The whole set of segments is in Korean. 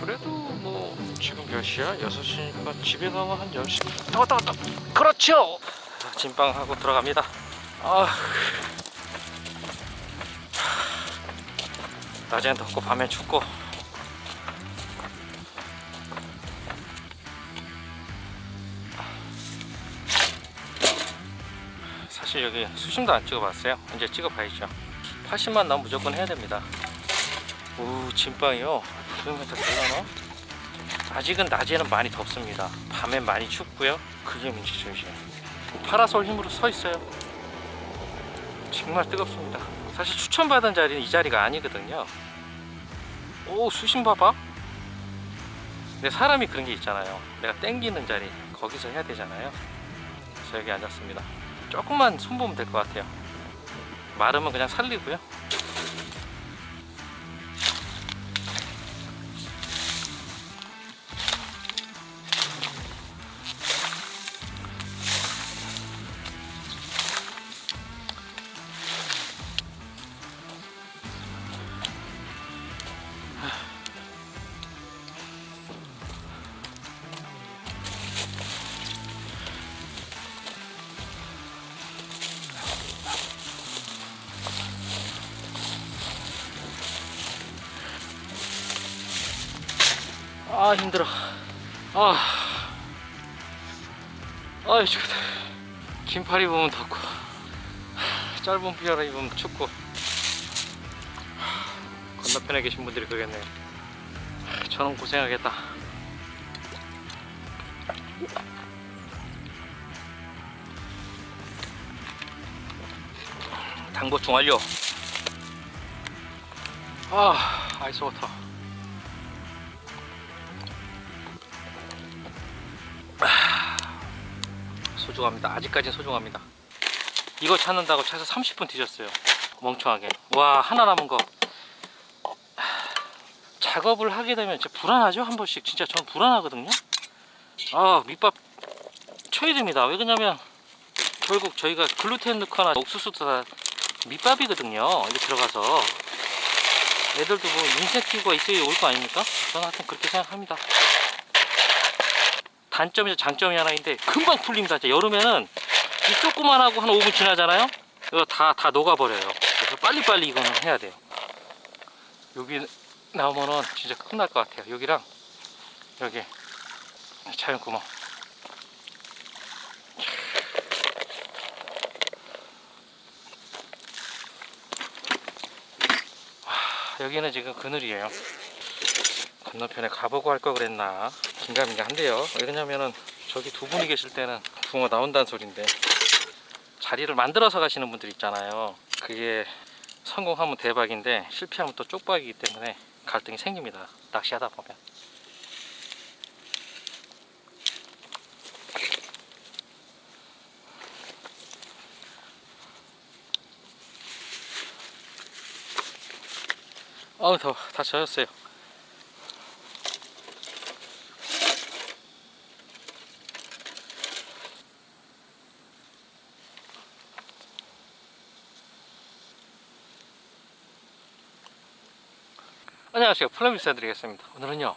그래도 뭐 지금 몇 시야? 6시니까 집에 가면 한 10시. 왔다 왔다. 그렇죠. 자, 진방하고 들어갑니다. 아 낮에는 덥고 밤엔 춥고. 사실 여기 수심도 안 찍어봤어요. 이제 찍어봐야죠. 80만 나면 무조건 해야 됩니다. 오 진빵이요 900m 되려나? 아직은 낮에는 많이 덥습니다. 밤엔 많이 춥고요. 그게 문제점이죠 파라솔 힘으로 서 있어요. 정말 뜨겁습니다. 사실 추천받은 자리는 이 자리가 아니거든요. 오 수심 봐봐. 근데 사람이 그런 게 있잖아요. 내가 땡기는 자리 거기서 해야 되잖아요. 그래서 여기 앉았습니다. 조금만 손 보면 될 것 같아요. 마르면 그냥 살리고요 아 힘들어. 아. 아이 죽겠다. 긴팔 입으면 덥고 짧은 삐아라 입으면 춥고. 건너편에 계신 분들이 그러겠네요 저는 고생하겠다. 당보충 완료 아 아이스 워터 소중합니다. 아직까지는 소중합니다. 이거 찾는다고 차에서 30분 뒤졌어요. 멍청하게. 와 하나 남은 거. 작업을 하게 되면 진짜 불안하죠 한 번씩. 진짜 저는 불안하거든요. 아 밑밥 쳐야 됩니다. 왜 그러냐면 결국 저희가 글루텐 넣거나 옥수수도 다 밑밥이거든요. 이게 들어가서 애들도 뭐 인센티브가 있어야 올 거 아닙니까? 저는 하여튼 그렇게 생각합니다. 단점이자 장점이 하나 있는데 금방 풀립니다. 여름에는 이 조그만하고 한 5분 지나잖아요. 이거 다, 다 녹아버려요. 그래서 빨리빨리 이거는 해야 돼요. 여기 나오면은 진짜 끝날 것 같아요. 여기랑 여기 자연 구멍. 와, 여기는 지금 그늘이에요. 건너편에 가보고 할 걸 그랬나 긴가민가 한데요. 왜냐면은 저기 두 분이 계실 때는 붕어 나온다는 소린데 자리를 만들어서 가시는 분들 있잖아요. 그게 성공하면 대박인데 실패하면 또 쪽박이기 때문에 갈등이 생깁니다. 낚시하다 보면. 어우 더워 다 젖었어요 안녕하세요 플라미스 해드리겠습니다. 오늘은요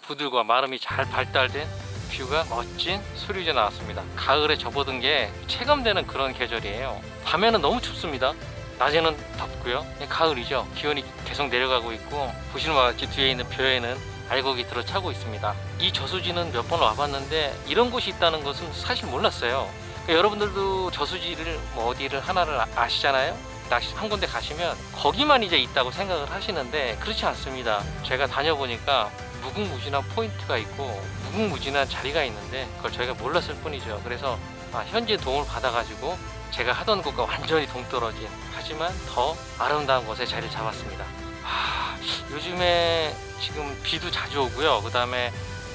부들과 마름이 잘 발달된 뷰가 멋진 수류제 나왔습니다. 가을에 접어든 게 체감되는 그런 계절이에요. 밤에는 너무 춥습니다. 낮에는 덥고요. 가을이죠. 기온이 계속 내려가고 있고 보시는 바와 같이 뒤에 있는 벼에는 알곡이 들어차고 있습니다. 이 저수지는 몇 번 와봤는데 이런 곳이 있다는 것은 사실 몰랐어요. 그러니까 여러분들도 저수지를 뭐 어디를 하나를 아- 아시잖아요 한 군데 가시면 거기만 이제 있다고 생각을 하시는데 그렇지 않습니다. 제가 다녀보니까 무궁무진한 포인트가 있고 무궁무진한 자리가 있는데 그걸 저희가 몰랐을 뿐이죠. 그래서 아, 현지 도움을 받아가지고 제가 하던 곳과 완전히 동떨어진 하지만 더 아름다운 곳에 자리를 잡았습니다. 아, 요즘에 지금 비도 자주 오고요. 그 다음에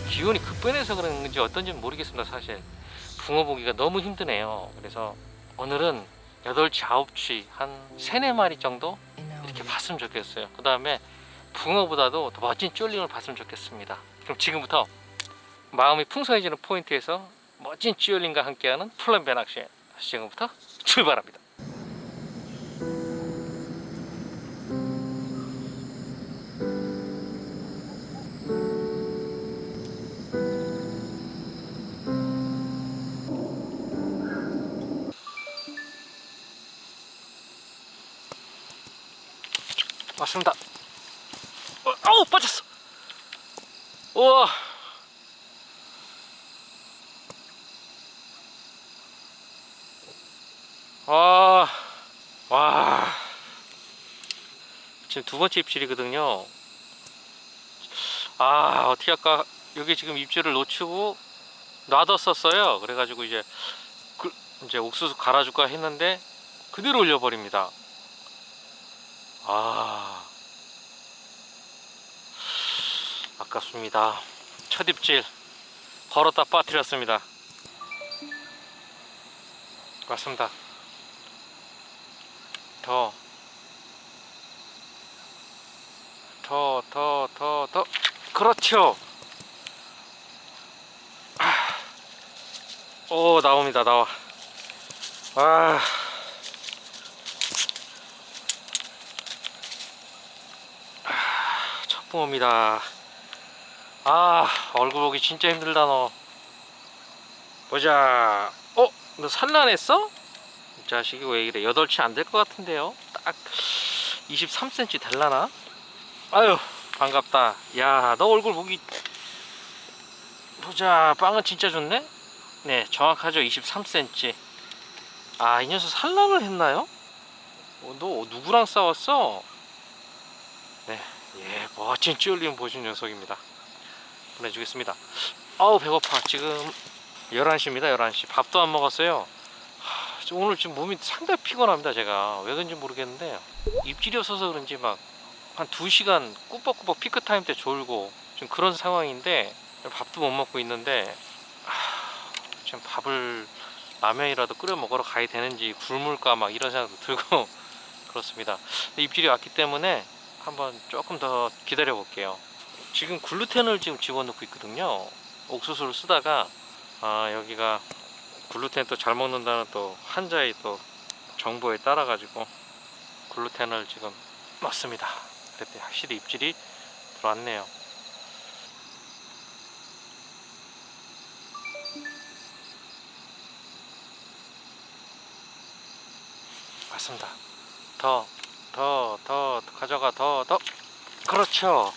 기온이 급변해서 그런 건지 어떤지 는 모르겠습니다. 사실 붕어 보기가 너무 힘드네요. 그래서 오늘은 8시, 9시 한 3, 4마리 정도 이렇게 봤으면 좋겠어요. 그 다음에 붕어보다도 더 멋진 쫄링을 봤으면 좋겠습니다. 그럼 지금부터 마음이 풍성해지는 포인트에서 멋진 찌올링과 함께하는 플랜 배낚시 지금부터 출발합니다. 우와. 와, 와. 지금 두 번째 입질이거든요. 아, 어떻게 할까? 여기 지금 입질을 놓치고 놔뒀었어요. 그래가지고 이제 그, 이제 옥수수 갈아줄까 했는데 그대로 올려버립니다. 아, 아깝습니다. 첫 입질 걸었다 빠뜨렸습니다. 맞습니다. 더, 더, 더, 더, 더. 그렇죠. 아. 오, 나옵니다, 나와. 아. 아, 첫 붕어입니다. 아, 얼굴 보기 진짜 힘들다, 너. 보자. 어? 너 산란했어? 이 자식이 왜 이래? 8치 안 될 것 같은데요? 딱 23cm 될라나? 아유, 반갑다. 야, 너 얼굴 보기. 보자, 빵은 진짜 좋네? 네, 정확하죠. 23cm. 아, 이 녀석 산란을 했나요? 어, 너 누구랑 싸웠어? 네, 예, 멋진 찌올림 보신 녀석입니다. 보내주겠습니다. 아우, 배고파. 지금 11시입니다, 11시. 밥도 안 먹었어요. 하, 저 오늘 지금 몸이 상당히 피곤합니다, 제가. 왜 그런지 모르겠는데, 입질이 없어서 그런지 막 한 2시간 꾸벅꾸벅 피크 타임 때 졸고 지금 그런 상황인데 밥도 못 먹고 있는데 하, 지금 밥을 라면이라도 끓여 먹으러 가야 되는지 굶을까 막 이런 생각도 들고 그렇습니다. 입질이 왔기 때문에 한번 조금 더 기다려 볼게요. 지금 글루텐을 지금 집어넣고 있거든요. 옥수수를 쓰다가 아 여기가 글루텐 또 잘 먹는다는 또 환자의 또 정보에 따라 가지고 글루텐을 지금 넣습니다. 그랬더니 확실히 입질이 들어왔네요. 맞습니다. 더, 더, 더 가져가, 더, 더. 그렇죠.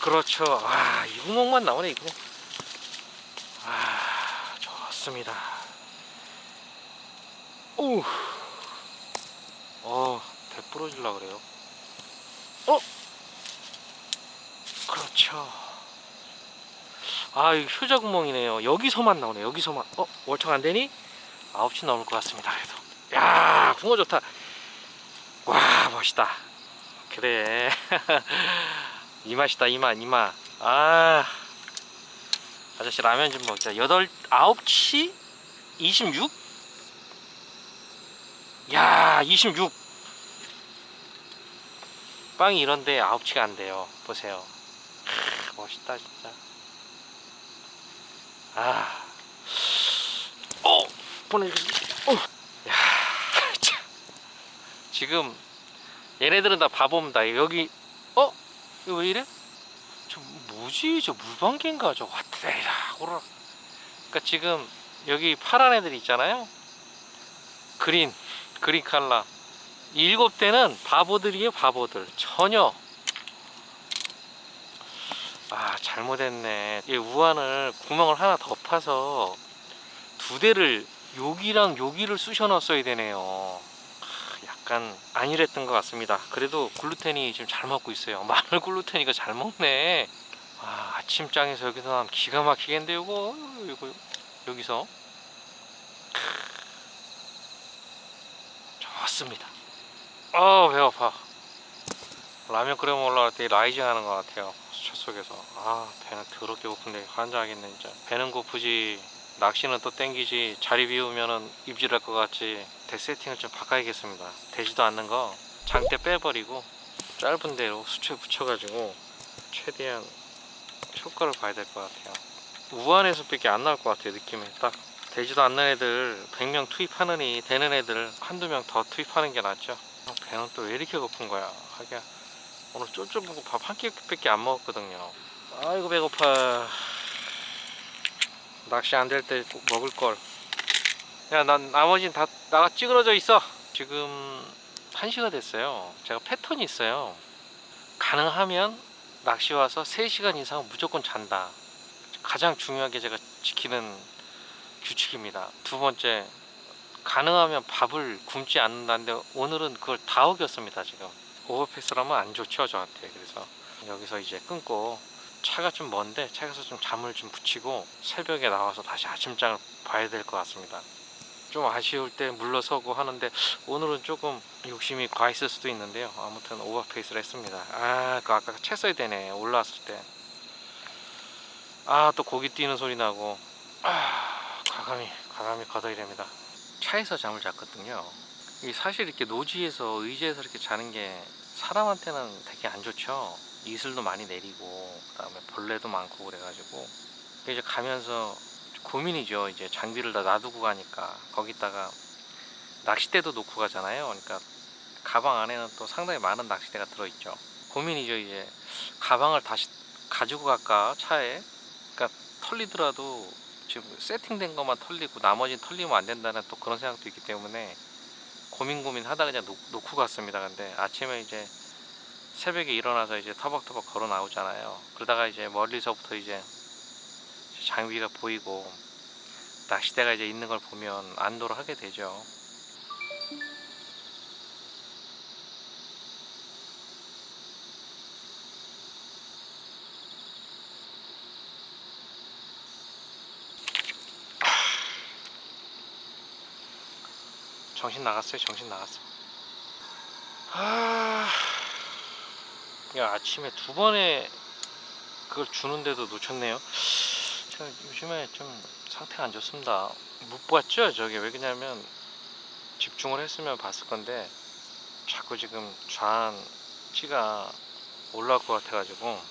그렇죠. 아, 이 구멍만 나오네, 이 구멍. 아, 좋습니다. 오, 어, 배 부러질라 그래요. 어? 그렇죠. 아, 이 효자 구멍이네요. 여기서만 나오네. 여기서만. 어, 월척 안 되니? 9시 넘을 것 같습니다. 그래도. 야, 붕어 좋다. 와, 멋있다. 그래. 이 맛이다, 이 맛, 이 맛. 아. 아저씨 라면 좀 먹자. 8, 9시? 26? 야, 26. 빵이 이런데 아홉치가 안 돼요. 보세요. 크, 멋있다 진짜. 아, 어 보내주겠습니다. 어, 야, 참. 지금 얘네들은 다 바보입니다. 여기 어 이거 왜 이래? 저 뭐지? 저 물방개인가? 저 왔다이라 오라. 그러니까 지금 여기 파란 애들 있잖아요. 그린 그린 칼라. 이 일곱 대는 바보들이에요 바보들 전혀 아 잘못했네 이 우한을 구멍을 하나 더 파서 두 대를 여기랑 여기를 쑤셔 넣었어야 되네요 아, 약간 안일했던 것 같습니다. 그래도 글루텐이 지금 잘 먹고 있어요. 마늘 글루텐이가 잘 먹네. 아, 아침장에서 여기서 나면 기가 막히겠는데 요거. 요거 여기서. 좋습니다. 아 배고파. 라면 끓여 먹으려고 때 라이징 하는 것 같아요. 첫 속에서. 아 배는 더럽게 고픈데 환장하겠네 진짜. 배는 고프지 낚시는 또 땡기지 자리 비우면은 입질할 것 같지 대 세팅을 좀 바꿔야겠습니다. 되지도 않는 거 장대 빼버리고 짧은 대로 수초에 붙여가지고 최대한 효과를 봐야 될 것 같아요. 우한에서 밖에 안 나올 것 같아요 느낌이. 딱 되지도 않는 애들 100명 투입하느니 되는 애들 한두 명 더 투입하는 게 낫죠. 어, 배는 또 왜 이렇게 고픈 거야? 하기야 오늘 쫄쫄 보고 밥 한 끼밖에 안 먹었거든요. 아이고 배고파 낚시 안 될때 먹을 걸 야 난 나머지는 다 나가 찌그러져 있어 지금 1시가 됐어요. 제가 패턴이 있어요. 가능하면 낚시 와서 3시간 이상 무조건 잔다. 가장 중요하게 제가 지키는 규칙입니다. 두 번째, 가능하면 밥을 굶지 않는다는데 오늘은 그걸 다 어겼습니다, 지금. 오버패스라면 안 좋죠, 저한테. 그래서 여기서 이제 끊고 차가 좀 먼데 차에서 좀 잠을 좀 붙이고 새벽에 나와서 다시 아침장을 봐야 될 것 같습니다. 좀 아쉬울 때 물러서고 하는데 오늘은 조금 욕심이 과했을 수도 있는데요. 아무튼 오버페이스를 했습니다. 아, 그 아까 채 써야 되네. 올라왔을 때. 아, 또 고기 뛰는 소리 나고. 아, 과감히, 과감히 걷어야 됩니다. 차에서 잠을 잤거든요. 이 사실 이렇게 노지에서 의자에서 이렇게 자는 게 사람한테는 되게 안 좋죠. 이슬도 많이 내리고 그다음에 벌레도 많고 그래가지고 이제 가면서 고민이죠. 이제 장비를 다 놔두고 가니까 거기다가 낚싯대도 놓고 가잖아요. 그러니까 가방 안에는 또 상당히 많은 낚싯대가 들어있죠. 고민이죠. 이제 가방을 다시 가지고 갈까 차에. 그러니까 털리더라도 지금 세팅된 것만 털리고 나머지는 털리면 안 된다는 또 그런 생각도 있기 때문에 고민 고민 하다 그냥 놓, 놓고 갔습니다. 근데 아침에 이제 새벽에 일어나서 이제 터벅터벅 걸어 나오잖아요. 그러다가 이제 멀리서부터 이제 장비가 보이고 낚싯대가 이제 있는 걸 보면 안도를 하게 되죠. 정신 나갔어요. 정신 나갔어. 아, 야 아침에 두 번에 그걸 주는데도 놓쳤네요. 제가 요즘에 좀 상태가 안 좋습니다. 못 봤죠? 저게 왜 그러냐면 집중을 했으면 봤을 건데 자꾸 지금 좌한 찌가 올라올 것 같아가지고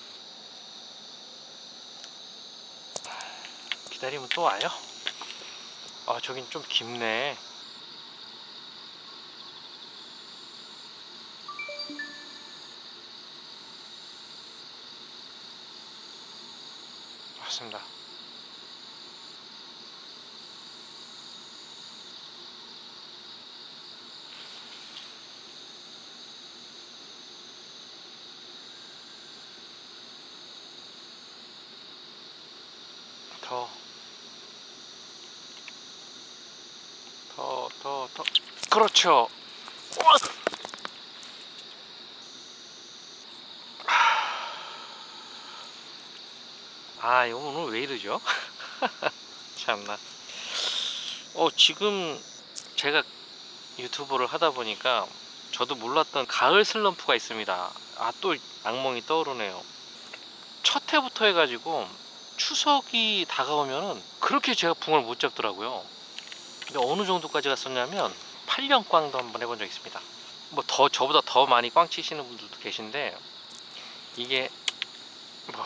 기다리면 또 와요. 아 저긴 좀 깊네. 맞습니다. 더, 더, 더, 더. 그렇죠. 어! 아, 이거 오늘 왜 이러죠? 참나. 어, 지금 제가 유튜브를 하다 보니까 저도 몰랐던 가을 슬럼프가 있습니다. 아, 또 악몽이 떠오르네요. 첫 해부터 해가지고 추석이 다가오면은 그렇게 제가 붕을 못 잡더라고요. 근데 어느 정도까지 갔었냐면 8년 꽝도 한번 해본 적 있습니다. 뭐 더 저보다 더 많이 꽝 치시는 분들도 계신데 이게 뭐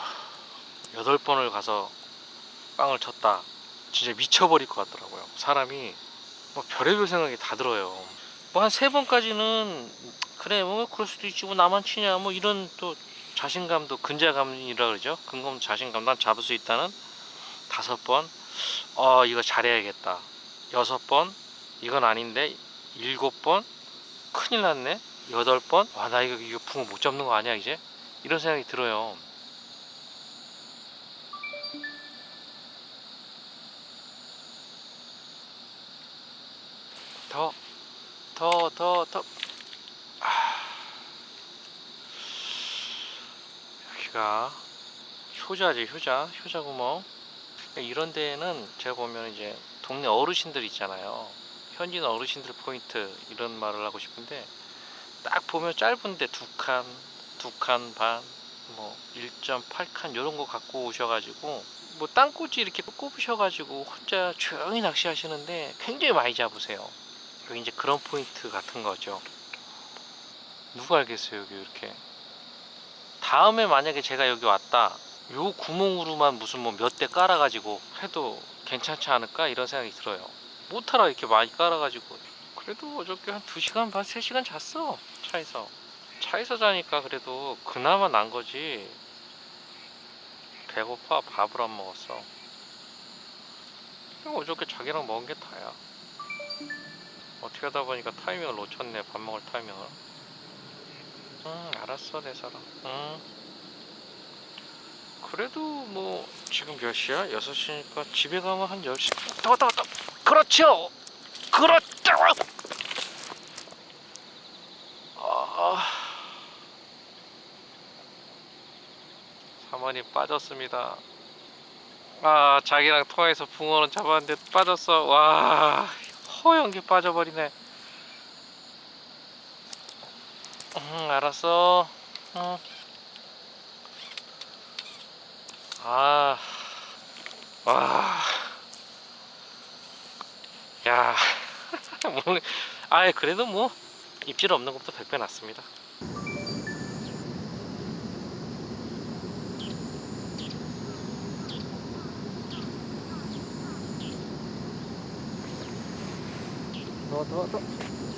여덟 번을 가서 빵을 쳤다. 진짜 미쳐버릴 것 같더라고요. 사람이 뭐 별의별 생각이 다 들어요. 뭐 한 세 번까지는 그래 뭐 그럴 수도 있지 뭐 나만 치냐 뭐 이런 또 자신감도 근자감이라 그러죠. 근검 자신감 난 잡을 수 있다는 다섯 번, 어 이거 잘해야겠다. 여섯 번, 이건 아닌데 일곱 번, 큰일 났네. 여덟 번, 와 나 이거 이거 붕어 못 잡는 거 아니야 이제? 이런 생각이 들어요. 더, 더, 더, 더. 아. 여기가 효자지, 효자, 효자 구멍. 이런 데는 제가 보면 이제 동네 어르신들 있잖아요. 현진 어르신들 포인트 이런 말을 하고 싶은데 딱 보면 짧은데 두 칸, 두 칸 반, 뭐 1.8칸 이런 거 갖고 오셔가지고 뭐 땅꽂이 이렇게 꼽으셔가지고 혼자 조용히 낚시하시는데 굉장히 많이 잡으세요. 여기 이제 그런 포인트 같은 거죠. 누가 알겠어요, 여기 이렇게. 다음에 만약에 제가 여기 왔다. 요 구멍으로만 무슨 뭐 몇 대 깔아가지고 해도 괜찮지 않을까 이런 생각이 들어요. 못하라 이렇게 많이 깔아가지고. 그래도 어저께 한 2시간 반, 3시간 잤어. 차에서. 차에서 자니까 그래도 그나마 난 거지. 배고파 밥을 안 먹었어. 어저께 자기랑 먹은 게 다야. 어떻게 하다 보니까 타이밍을 놓쳤네 밥 먹을 타이밍을 응 알았어 내 사랑 응 그래도 뭐 지금 몇 시야? 6시니까 집에 가면 한 10시. 더더더 그렇죠. 그렇죠. 아. 사모님 빠졌습니다. 아 자기랑 통화해서 붕어는 잡았는데 빠졌어. 와 허연 게 빠져버리네. 응 알았어. 응. 아, 와, 야, 뭐, 아, 그래도 뭐 입질 없는 것부터 100배 낫습니다. 더, 더, 더.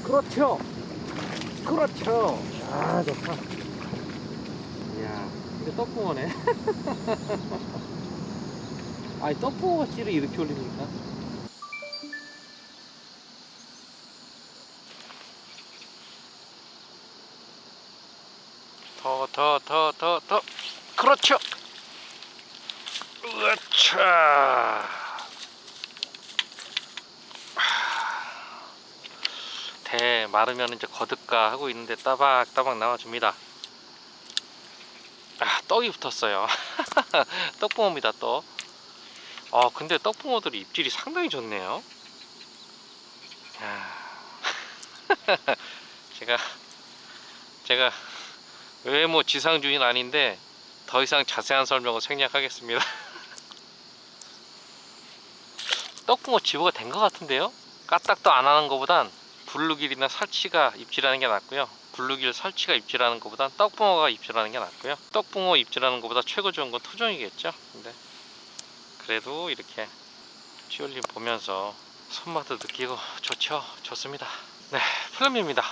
그렇죠. 그렇죠. 아, 좋다. 이거 떡붕어네. 아니, 떡붕어 찌를 이렇게 올립니까? 더, 더, 더, 더, 더. 그렇죠. 으차. 대 마르면 이제 거듭가 하고 있는데 따박따박 나와줍니다. 아 떡이 붙었어요. 떡붕어입니다 떡. 아 근데 떡붕어들이 입질이 상당히 좋네요. 야. 제가 제가 외모 지상주의는 아닌데 더 이상 자세한 설명은 생략하겠습니다. 떡붕어 지부가 된 것 같은데요? 까딱도 안 하는 것보단 블루길이나 살치가 입질하는 게 낫고요. 블루길 살치가 입질하는 것보단 떡붕어가 입질하는 게 낫고요. 떡붕어 입질하는 것보다 최고 좋은 건 토종이겠죠. 근데 그래도 이렇게 찌올림 보면서 손맛도 느끼고 좋죠. 좋습니다. 네, 플럼입니다.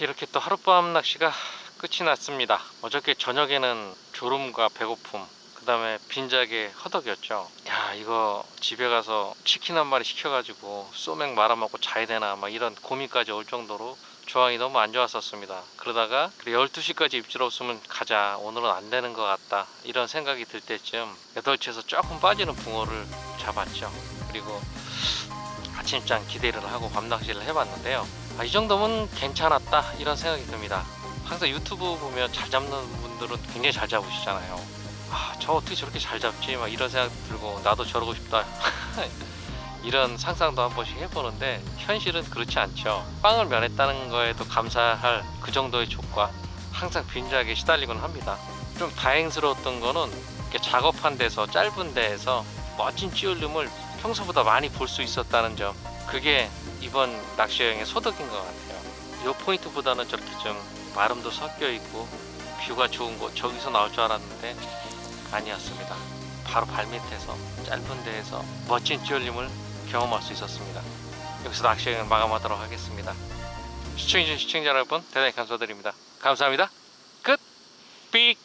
이렇게 또 하룻밤 낚시가 끝이 났습니다. 어저께 저녁에는 졸음과 배고픔, 그 다음에 빈작에 허덕이었죠. 야, 이거 집에 가서 치킨 한 마리 시켜가지고 소맥 말아먹고 자야 되나, 막 이런 고민까지 올 정도로 조항이 너무 안 좋았었습니다. 그러다가 12시까지 입질 없으면 가자. 오늘은 안 되는 것 같다. 이런 생각이 들 때쯤 8시에서 조금 빠지는 붕어를 잡았죠. 그리고 아침장 기대를 하고 밤낚시를 해봤는데요. 아, 이 정도면 괜찮았다. 이런 생각이 듭니다. 항상 유튜브 보면 잘 잡는 분들은 굉장히 잘 잡으시잖아요. 아, 저 어떻게 저렇게 잘 잡지? 막 이런 생각 들고 나도 저러고 싶다. 이런 상상도 한 번씩 해보는데 현실은 그렇지 않죠. 빵을 면했다는 거에도 감사할 그 정도의 조과 항상 빈자하게 시달리곤 합니다. 좀 다행스러웠던 거는 이렇게 작업한 데서 짧은 데에서 멋진 찌올림을 평소보다 많이 볼 수 있었다는 점. 그게 이번 낚시 여행의 소득인 것 같아요. 이 포인트보다는 저렇게 좀 마름도 섞여 있고 뷰가 좋은 곳 저기서 나올 줄 알았는데 아니었습니다. 바로 발밑에서 짧은 데에서 멋진 찌올림을 경험할 수 있었습니다. 여기서 낚시 여행을 마감하도록 하겠습니다. 시청해주신 시청자 여러분 대단히 감사드립니다. 감사합니다. 끝! 삑!